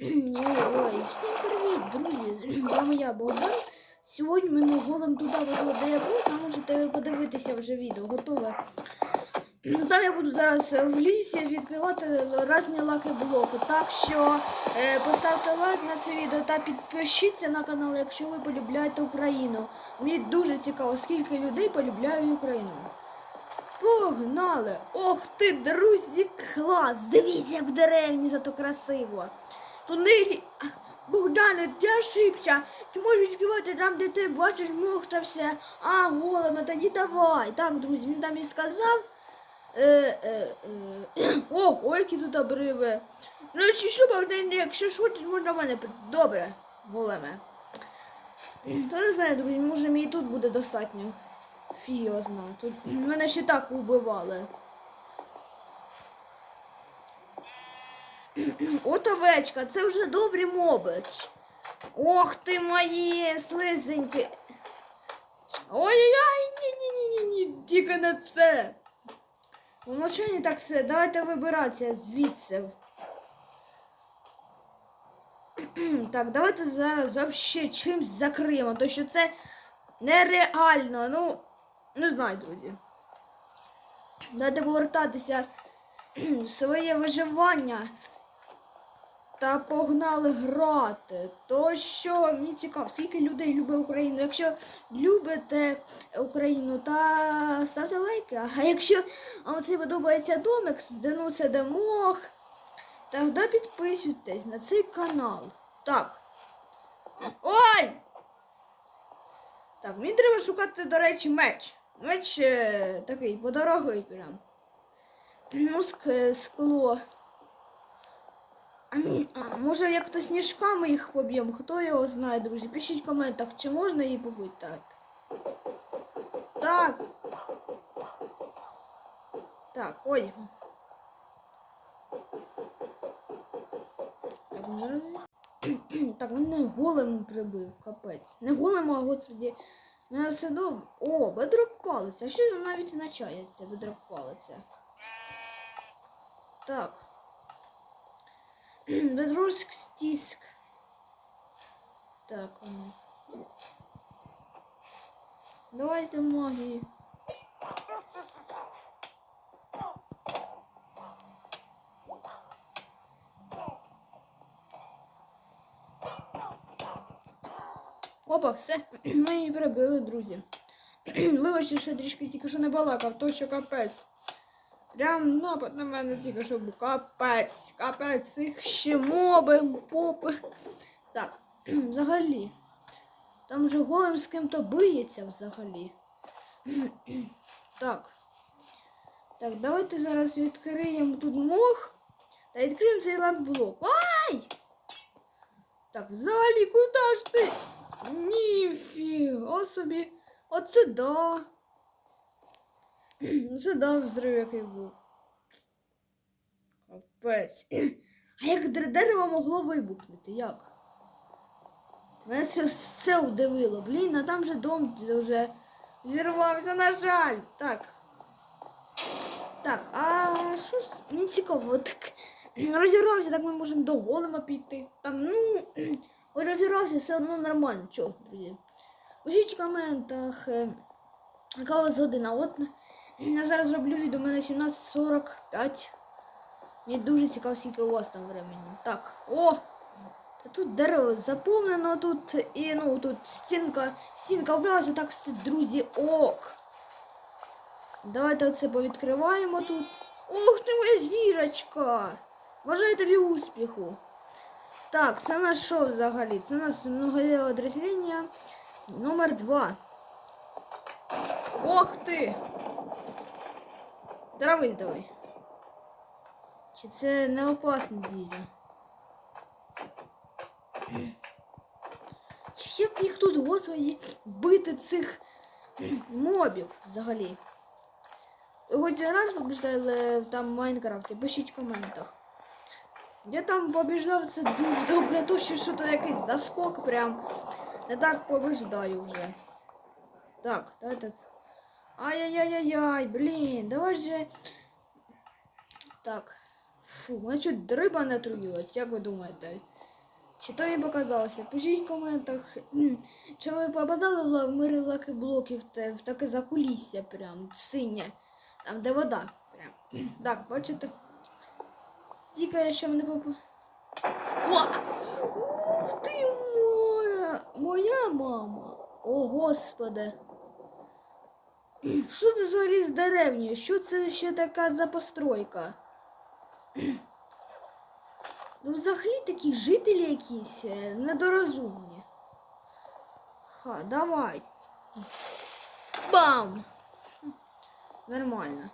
Ой, всім привіт, друзі! З вами я Богдан. Сьогодні мене голим туди везли, де там можете подивитися вже відео, готове. Ну, Там я буду зараз в лісі відкривати різні лаки блоки. Так що е, поставте лайк на це відео та підпишіться на канал, якщо ви полюбляєте Україну. Мені дуже цікаво, скільки людей полюбляють Україну. Погнали! Ох ти, друзі, клас! Дивіться, як в деревні зато красиво. Тунелі. Богдане, ти ошибся. Ти можеш відкривати там, де ти бачиш мох та все. А, голема, тоді давай. Так, друзі, він там і сказав. Е, е, е. О, ой, які тут обриви. Ну, чи що, Богдане, якщо що, то можна мене. Добре, големе. То не знаю, друзі, може мені і тут буде достатньо. Фіг. Тут мене ще так убивали. От овечка, це вже добрі моби. Ох ти мої слизеньки. Ой-ой-ой, ні-ні-ні-ні, тільки на це. Воно що не так все? Давайте вибиратися звідси. Так, давайте зараз вообще чимсь закриємо, тому що це нереально. Ну, не знаю, друзі. Давайте повертатися в своє виживання та погнали грати. То що мені цікаво, скільки людей любить Україну. Якщо любите Україну, та ставте лайки. А якщо вам це подобається домик, ну це де мох, тоді підписуйтесь на цей канал. Так. Ой! Так, мені треба шукати, до речі, меч. Меч е, такий подорогий прям. Ну, скло. А, може, як то сніжками їх поб'ємо, хто його знає, друзі. Пишіть в коментах, чи можна її побити так. Так. Так, ой. Так, ну, мене голем прибив, капець. Не голем, а господі. Мене все добре. О, бедрок палиця. Що навіть означається, бедрок палиця? Так. Бедроск стиск. Так. м. Давайте магію. Опа, все. Ми її прибили, друзі. Вибачте, що трішки тільки що не балакав, то що капець. Прям напад на мене тільки що був. Капець, капець, цих ще моби, попи. Так, взагалі. Там же голим з ким-то биється взагалі. Так. Так, давайте зараз відкриємо тут мох. Та відкриємо цей лакблок. Ай! Так, взагалі, куди ж ти? Ніфіга собі. Оце да. Ну це да, взрив який був. Капець. А як дерево могло вибухнути? Як? Мене це все удивило. Блін, а там же дом вже зірвався, на жаль. Так. Так, а що ж? Ну цікаво, так розірвався, так ми можемо до голема піти. Там, ну, розірвався, все одно нормально. Чого, друзі? Пишіть в коментах, е, яка у вас година. От я зараз роблю відео, у мене 17.45. Мені дуже цікаво, скільки у вас там времени. Так, о! Тут дерево заповнено, тут і ну тут стінка, стінка вбралася, так все, друзі, ок. Давайте оце повідкриваємо тут. Ух ти моя зірочка! Бажаю тобі успіху. Так, це наш що взагалі? Це у нас многолеве дросління номер 2. Ох ти! Травись давай. Чи це не опасне зілля? Чи як їх тут, господи, бити цих мобів взагалі? Хоч раз побіждали там в Майнкрафті, пишіть в коментах. Я там побіждав, це дуже добре, то що що то якийсь заскок прям. Я так побіждаю вже. Так, давайте. це- Ай-яй-яй-яй, блін, давай же. Так. Фу, мене чуть риба не отруїлась, як ви думаєте? Чи то мені показалося? Пишіть в коментах, чи ви попадали в мири лаки блоків в таке закулісся прям синє, там де вода. Прям. Так, бачите? Тільки що не поп... О! Ух ти моя! Моя мама! О, господи! Що це взагалі з деревні? Що це ще така за постройка? Ну, взагалі такі жителі якісь е, недорозумні. Ха, давай. Бам! Нормально.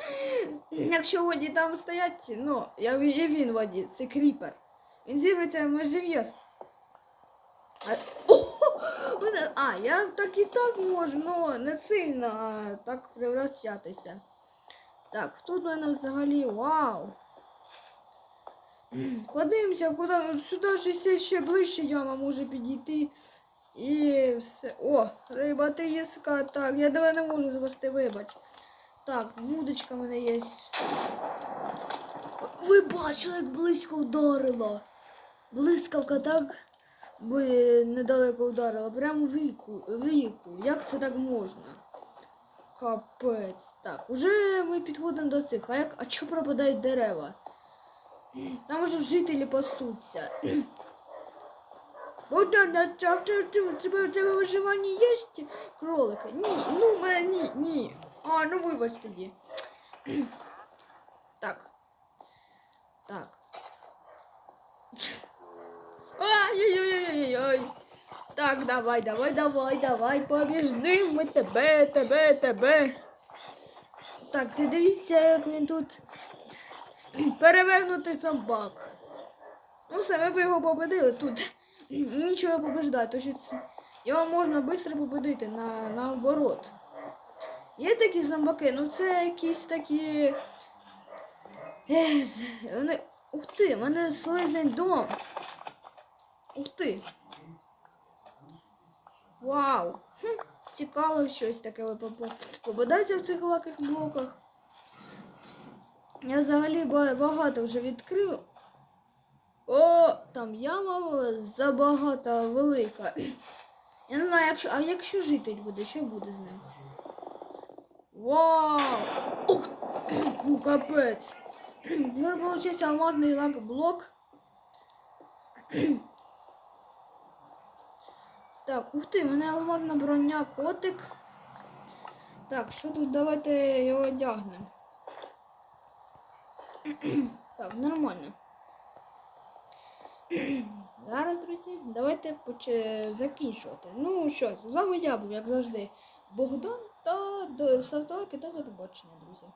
Якщо воді там стоять, ну, я він в воді, це кріпер. Він зірветься, ми живі. Мене- а, я так і так можу, ну не сильно а так превращатися. Так, тут в мене взагалі вау. Подивимося, куди сюди ще, ще ближче яма може підійти. І все. О, риба тріска. Так, я тебе не можу звести, вибач. Так, вудочка в мене є. Ви бачили, як близько вдарило. Блискавка так би недалеко вдарила. Прямо в ріку. В ріку. Як це так можна? Капець. Так, уже ми підходимо до цих. А як. А чого пропадають дерева? Там вже жителі пасуться. Богдан, а тебе- в тебе виживання є кролики? Ні, ну мене ні, ні. А, ну вибач тоді. Так. Так. Ай-яй-яй-яй-яй. Так, давай, давай, давай, давай, побіждим ми тебе, тебе, тебе. Так, ти дивіться, як він тут перевернутий собак. Ну все, ми б його победили тут. Нічого побеждати, що це... його можна швидко победити на, наоборот. Є такі зомбаки, ну це якісь такі. Вони. Ух ти, в мене слизень дом. Ух ти. Вау! Хм, цікаво щось таке попадається в цих лаких блоках. Я взагалі багато вже відкрив. О, там яма забагато велика. Я не знаю, якщо, а якщо житель буде, що буде з ним? Вау! Ух! Ну, капець! Тепер получився алмазний лак блок. Так, ух ти, мене алмазна броня, котик. Так, що тут давайте його одягнемо. Так, нормально. Зараз, друзі, давайте поч- закінчувати. Ну що, з вами я був, як завжди, Богдан та до Савталки та до побачення, друзі.